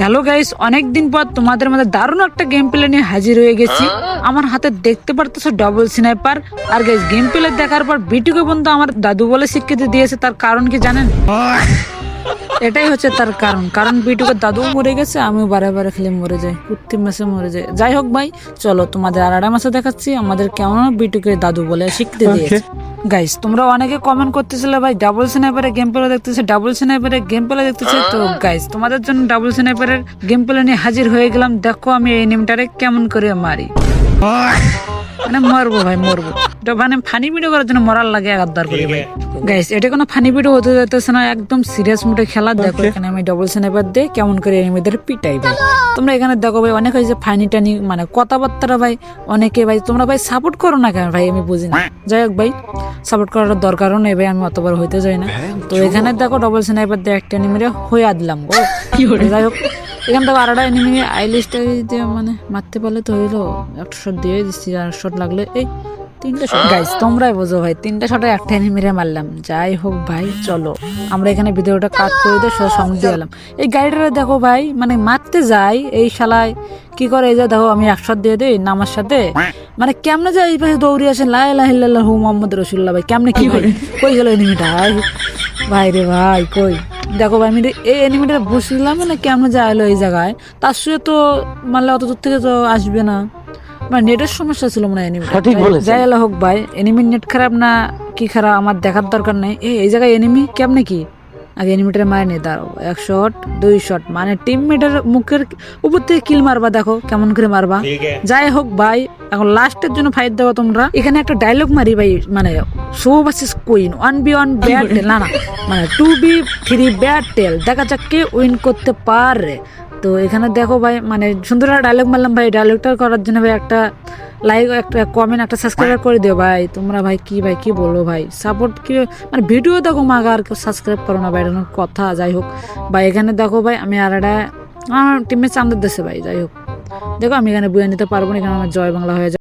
Hello guys অনেকদিন পর তোমাদের মধ্যে দারুণ একটা গেম প্লে নিয়ে হাজির হয়ে গেছি। আমার হাতে দেখতে পারতেছো ডবল স্নাইপার আর গাইস গেম প্লে দেখার পর বিটুকে বন্ধু আমার দাদু বলে স্বীকৃতি দিয়েছে। তার কারণ কি জানেন? এটাই হচ্ছে তার কারণ। কারণ বিটুকে দাদু মরে গেছে আমিও বারে বারে খেলে মরে যাই। প্রতি মাসে মরে যাই। যাই হোক ভাই চলো তোমাদের আর একটা মাসে দেখাচ্ছি। আমাদের কেমন বিটুকে দাদু বলে স্বীকৃতি দিয়েছে। গাইস তোমরা অনেকে কমেন্ট করতেছিলে ভাই ডাবল স্নাইপারে গেম প্লে দেখতেছে ডাবল স্নাইপারে গেম প্লে দেখতেছে। তো গাইস তোমাদের জন্য ডাবল স্নাইপারের গেম প্লে নিয়ে হাজির হয়ে গেলাম। দেখো আমি এই নিমটারে কেমন করে মারি। মানে মরবো ভাই মরবো। এটা মানে ফানি ভিডিও করার জন্য মরার লাগে একাধার করে ভাই। গাইস এটা কোনো ফানি ভিডিও হতে যাইতেছে না একদম সিরিয়াস মুডে খেলা। দেখো এখানে আমি ডবল স্নাইপার দিয়ে কেমন করে এনিমিদের পিটাই ভাই। তোমরা এখানে দেখো ভাই অনেক হয়েছে ফানি টানি মানে কথাবার্তা ভাই অনেকে ভাই তোমরা ভাই সাপোর্ট করো না কেন ভাই আমি বুঝি না যাই হোক ভাই সাপোর্ট করার দরকারও নেই ভাই আমি অতবার হইতে যাই না। তো এখানে দেখো ডবল স্নাইপার দিয়ে একটা এনিমিরে হয়ে দিলাম গো যাই হোক এখান থেকে আরেকটা এনিমি আইলিশটা দিয়ে মানে মারতে পারলে তো হইল একটা শট দিয়ে দিচ্ছি আর শট লাগলে এই তিনটা শট গাইস তোমরাই বোঝো ভাই তিনটা শটে একটা এনিমিরে মারলাম। যাই হোক ভাই চলো। আমরা এখানে ভিডিওটা কাট করে দিয়ে সোজা সামনে দিয়ে এলাম এই গাড়িটা দেখো ভাই মানে মারতে যাই এই শালায় কি করে? এই যে দেখো আমি এক শট দিয়ে দিই নামার সাথে। মানে কেমনে যায় এই পাশে দৌড়ে আসে লাই লাহিল্লাহ হু মোহাম্মদ রসুল্লাহ ভাই কেমনে কি ভাই কই গেল এনিমিটা ভাই রে ভাই কই? দেখো ভাই আমি এই এনিমিটা বসলাম মানে কেমন যা এলো এই জায়গায়। তার সঙ্গে তো মানে অত দূর থেকে তো আসবে না। মানে নেটের সমস্যা ছিল মনে হয় সঠিক বলেছেন। যাই এলো হোক ভাই এনিমির নেট খারাপ না কি খারাপ আমার দেখার দরকার নেই। এই এই জায়গায় এনিমি কেমনে কি? আগে এনিমিটার মারে নিয়ে দাঁড়াও এক শট দুই শট মানে টিমমেটের মুখের উপর থেকে কিল মারবা দেখো কেমন করে মারবা। যাই হোক ভাই এখন লাস্টের জন্য ফাইট দেবো তোমরা। এখানে একটা ডায়লগ মারি ভাই মানে show versus queen one B one battle না না মানে two B three battle দেখা যাক কে উইন করতে পারে। তো এখানে দেখো ভাই মানে সুন্দর একটা ডায়লগ মারলাম ভাই। ডায়লগটা করার জন্য ভাই একটা লাইক একটা কমেন্ট একটা সাবস্ক্রাইব করে দিও ভাই। তোমরা ভাই কি ভাই কি বলো ভাই? সাপোর্ট কি? মানে ভিডিও দেখো মাগা আর সাবস্ক্রাইব করো না ভাই, এটা কথা, যাই হোক। ভাই, এখানে দেখো ভাই, আমি আর একটা, আমার টিমের চান্দার দেশে ভাই, যাই হোক। দেখো আমি এখানে বুয়ে নিতে পারব না এখানে আমার জয় বাংলা হয়ে যায়